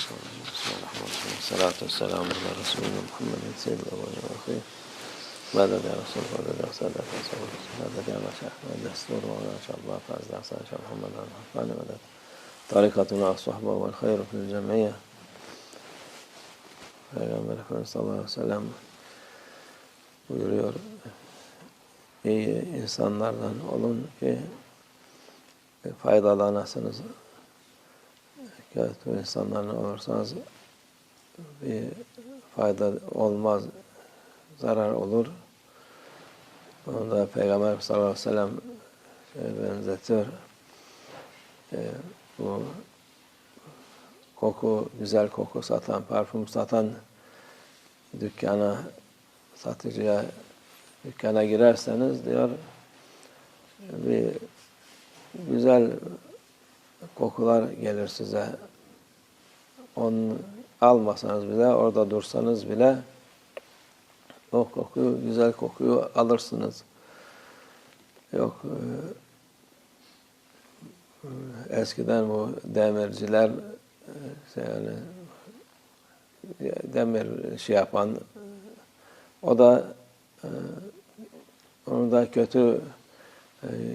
Bismillahirrahmanirrahim. Salatu selamu ala Resulü Muhammedin seyyidil evvelin ve ahirin. Medet ya Resulü, medet ya Seyyidil Resulü, medet ya Meşah, medet Sulu ve Medet Allah, Fazla Asal Şah Muhammed al-Hakkani, medet tarikatuna as-sohbe vel hayru fil cemiyye. Peygamber Efendimiz sallallahu aleyhi ve sellem buyuruyor, iyi insanlardan olun ki faydalanasınız Kötü insanlardan olursanız bir fayda olmaz, zarar olur. Onu da Peygamber sallallahu aleyhi ve sellem şöyle benzetiyor. Ee, bu koku, güzel koku satan, parfüm satan dükkana, satıcıya dükkana girerseniz diyor bir güzel kokular gelir size. Onu almasanız bile, orada dursanız bile o kokuyu, güzel kokuyu alırsınız. Yok e, eskiden bu demirciler e, yani demir şey yapan o da e, onu da kötü e,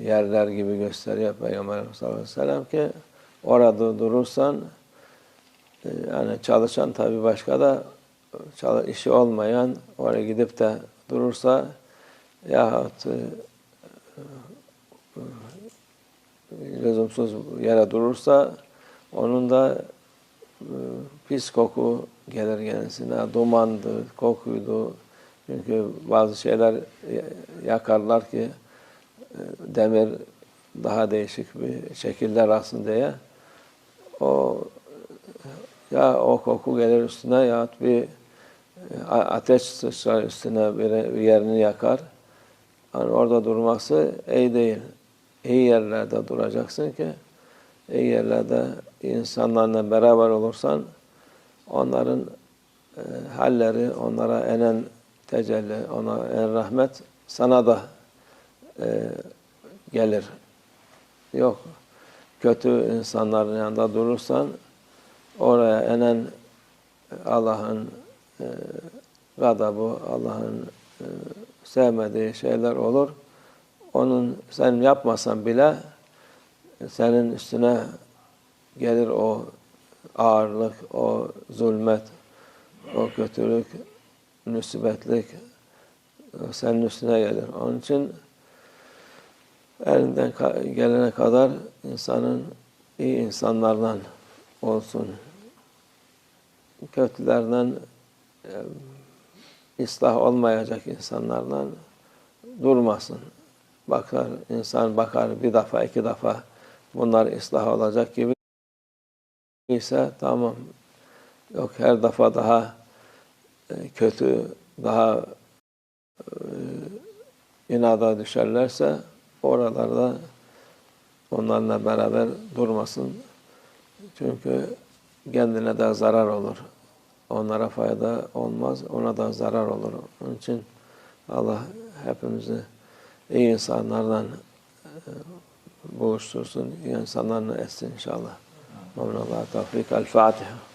yerler gibi gösteriyor Peygamber sallallahu aleyhi ve sellem ki orada durursan e, yani çalışan tabi başka da işi olmayan oraya gidip de durursa yahut e, lüzumsuz yere durursa onun da pis koku gelir kendisine. Dumandı, kokuydu. Çünkü bazı şeyler yakarlar ki demir daha değişik bir şekiller alsın diye. O ya o koku gelir üstüne ya bir ateş sıçrar üstüne bir yerini yakar. Yani orada durması iyi değil. İyi yerlerde duracaksın ki iyi yerlerde insanlarla beraber olursan onların e, halleri, onlara enen tecelli, ona en rahmet sana da e, gelir. Yok. Kötü insanların yanında durursan oraya enen Allah'ın e, gadabı, Allah'ın e, sevmediği şeyler olur. Onun sen yapmasan bile senin üstüne gelir o ağırlık, o zulmet, o kötülük, müsibetlik senin üstüne gelir. Onun için elinden gelene kadar insanın iyi insanlardan olsun. Kötülerden e, ıslah olmayacak insanlardan durmasın. Bakar, insan bakar bir defa, iki defa bunlar ıslah olacak gibi ise tamam. Yok her defa daha kötü, daha e, inada düşerlerse oralarda onlarla beraber durmasın. Çünkü kendine de zarar olur. Onlara fayda olmaz, ona da zarar olur. Onun için Allah hepimizi iyi insanlardan e, buluştursun, iyi insanlarla etsin inşallah. Mevla Allah tevfik. El Fatiha.